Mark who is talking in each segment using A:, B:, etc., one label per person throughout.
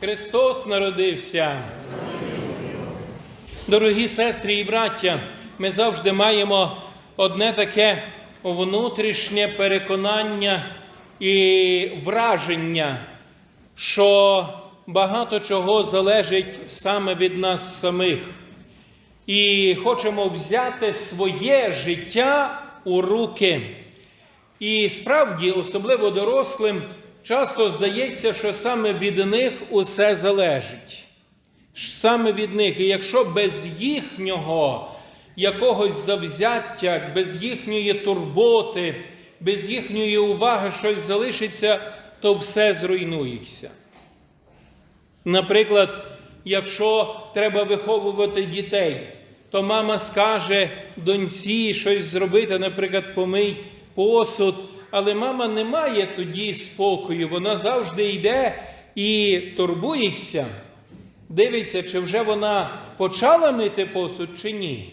A: Христос народився. Дорогі сестри і браття, ми завжди маємо одне таке внутрішнє переконання і враження, що багато чого залежить саме від нас самих. І хочемо взяти своє життя у руки. І справді, особливо дорослим, часто здається, що саме від них усе залежить. Саме від них. І якщо без їхнього якогось завзяття, без їхньої турботи, без їхньої уваги щось залишиться, то все зруйнується. Наприклад, якщо треба виховувати дітей, то мама скаже доньці щось зробити, наприклад, помий посуд, але мама не має тоді спокою, вона завжди йде і турбується, дивиться, чи вже вона почала мити посуд, чи ні.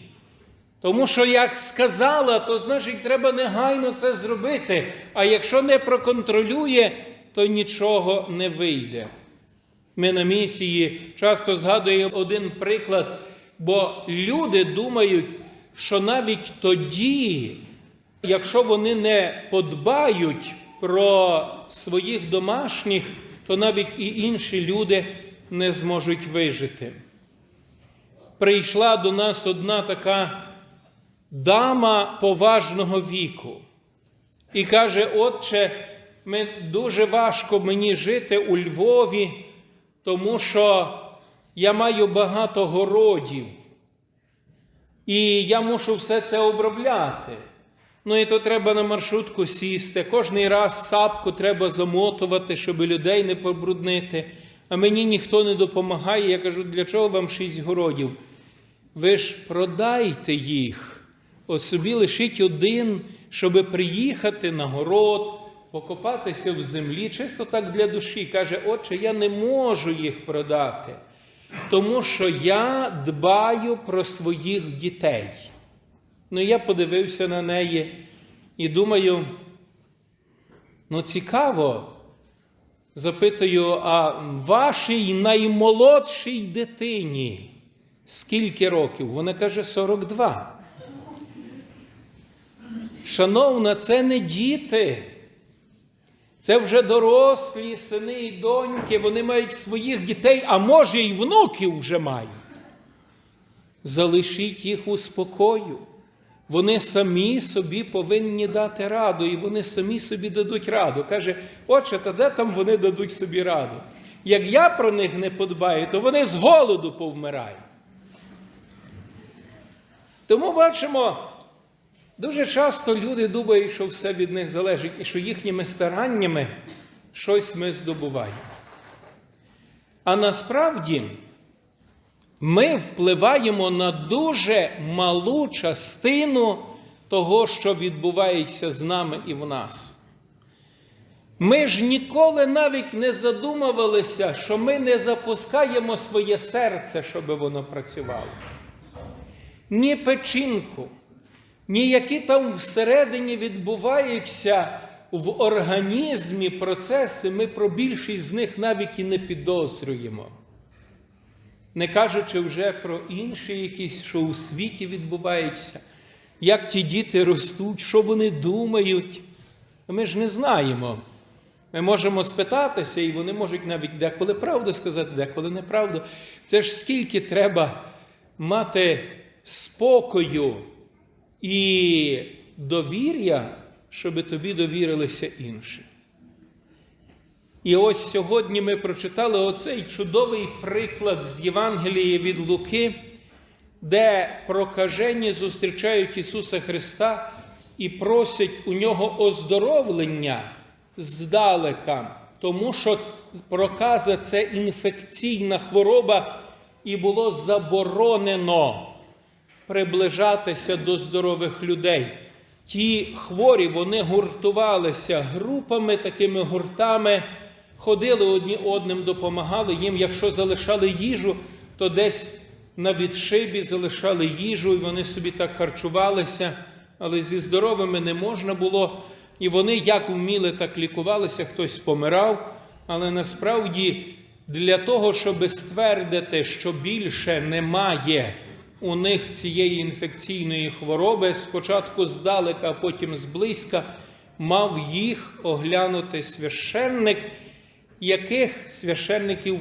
A: Тому що як сказала, то значить треба негайно це зробити. А якщо не проконтролює, то нічого не вийде. Ми на місії часто згадуємо один приклад, бо люди думають, що навіть тоді, якщо вони не подбають про своїх домашніх, то навіть і інші люди не зможуть вижити. Прийшла до нас одна така дама поважного віку і каже: Отче, ми, дуже важко мені жити у Львові, тому що я маю багато городів, і я мушу все це обробляти. Ну і то треба на маршрутку сісти. Кожний раз сапку треба замотувати, щоб людей не побруднити. А мені ніхто не допомагає. Я кажу, для чого вам шість городів? Ви ж продайте їх, От собі лишіть один, щоб приїхати на город, покопатися в землі, чисто так для душі. Каже, отче, я не можу їх продати, тому що я дбаю про своїх дітей. Ну, я подивився на неї і думаю, ну цікаво. Запитую, а вашій наймолодшій дитині скільки років? Вона каже 42. Шановна, це не діти. Це вже дорослі сини і доньки, вони мають своїх дітей, а може й внуків вже мають. Залишіть їх у спокою. Вони самі собі повинні дати раду, і вони самі собі дадуть раду. Каже, отче, та де там вони дадуть собі раду? Як я про них не подбаю, то вони з голоду повмирають. Тому бачимо, дуже часто люди думають, що все від них залежить, і що їхніми стараннями щось ми здобуваємо. А насправді ми впливаємо на дуже малу частину того, що відбувається з нами і в нас. Ми ж ніколи навіть не задумувалися, що ми не запускаємо своє серце, щоб воно працювало. Ні печінку, ні які там всередині відбуваються в організмі процеси, ми про більшість з них навіть і не підозрюємо. Не кажучи вже про інші якісь, що у світі відбувається, як ті діти ростуть, що вони думають. Ми ж не знаємо. Ми можемо спитатися, і вони можуть навіть деколи правду сказати, деколи неправду. Це ж скільки треба мати спокою і довір'я, щоб тобі довірилися інші. І ось сьогодні ми прочитали оцей чудовий приклад з Євангелії від Луки, де прокажені зустрічають Ісуса Христа і просять у нього оздоровлення здалека, тому що проказа це інфекційна хвороба, і було заборонено приближатися до здорових людей. Ті хворі вони гуртувалися групами, такими гуртами, ходили одні одним, допомагали їм. Якщо залишали їжу, то десь на відшибі залишали їжу, і вони собі так харчувалися, але зі здоровими не можна було. І вони як вміли, так лікувалися, хтось помирав, але насправді для того, щоб ствердити, що більше немає у них цієї інфекційної хвороби, спочатку здалека, а потім зблизька, мав їх оглянути священник, яких священників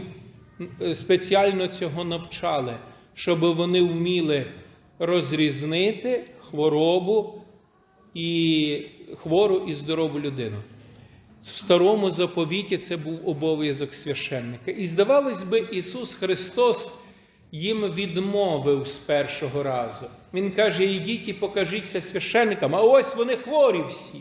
A: е, спеціально цього навчали, щоб вони вміли розрізнити хворобу і хвору і здорову людину. В старому заповіті це був обов'язок священника. І здавалось би, Ісус Христос їм відмовив з першого разу. Він каже: ідіть і покажіться священникам, а ось вони хворі всі.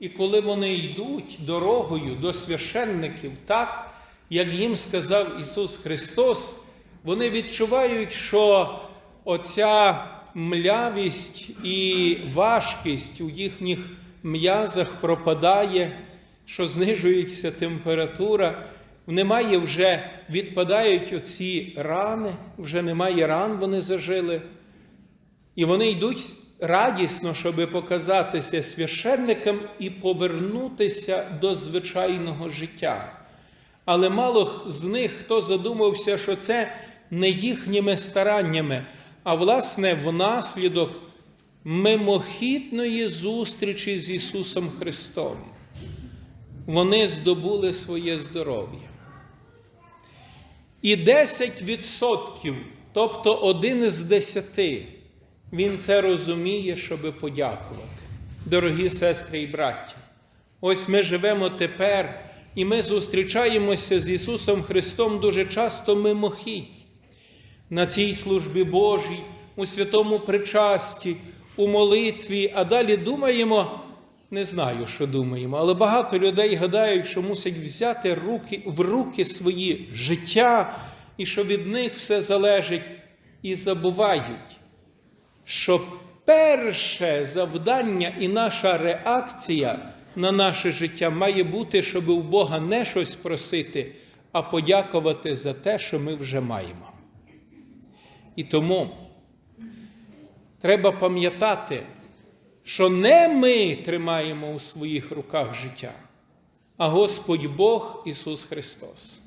A: І коли вони йдуть дорогою до священників, так, як їм сказав Ісус Христос, вони відчувають, що оця млявість і важкість у їхніх м'язах пропадає, що знижується температура, немає вже, відпадають оці рани, вже немає ран, вони зажили. І вони йдуть радісно, щоб показатися священникам і повернутися до звичайного життя. Але мало з них хто задумався, що це не їхніми стараннями, а власне внаслідок мимохідної зустрічі з Ісусом Христом. Вони здобули своє здоров'я. І 10%, тобто один з десяти, він це розуміє, щоб подякувати. Дорогі сестри і браття, ось ми живемо тепер, і ми зустрічаємося з Ісусом Христом дуже часто мимохідь. На цій службі Божій, у святому причасті, у молитві, а далі думаємо, не знаю, що думаємо, але багато людей гадають, що мусять взяти руки, в руки свої життя і що від них все залежить, і забувають, що перше завдання і наша реакція на наше життя має бути, щоб у Бога не щось просити, а подякувати за те, що ми вже маємо. І тому треба пам'ятати, що не ми тримаємо у своїх руках життя, а Господь Бог Ісус Христос.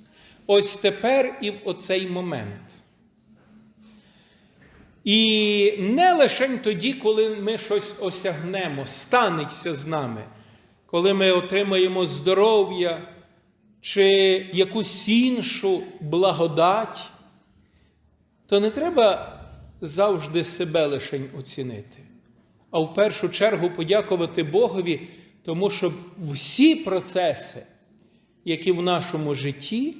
A: Ось тепер і в оцей момент. І не лише тоді, коли ми щось осягнемо, станеться з нами, коли ми отримаємо здоров'я чи якусь іншу благодать, то не треба завжди себе лишень оцінити, а в першу чергу подякувати Богові, тому що всі процеси, які в нашому житті,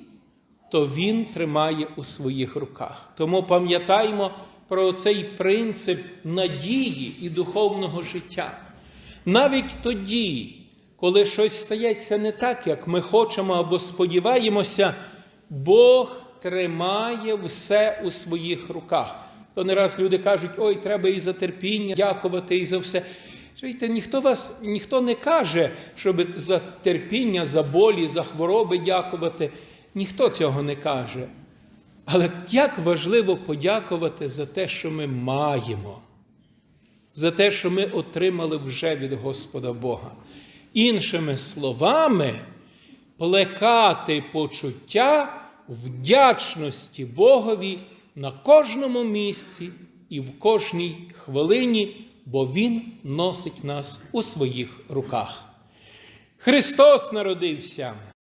A: то Він тримає у своїх руках. Тому пам'ятаймо про цей принцип надії і духовного життя. Навіть тоді, коли щось стається не так, як ми хочемо або сподіваємося, Бог тримає все у своїх руках. То не раз люди кажуть, ой, треба і за терпіння дякувати, і за все. Чуєте, ніхто вас ніхто не каже, щоб за терпіння, за болі, за хвороби дякувати. Ніхто цього не каже. Але як важливо подякувати за те, що ми маємо, за те, що ми отримали вже від Господа Бога. Іншими словами, плекати почуття вдячності Богові на кожному місці і в кожній хвилині, бо Він носить нас у своїх руках. Христос народився.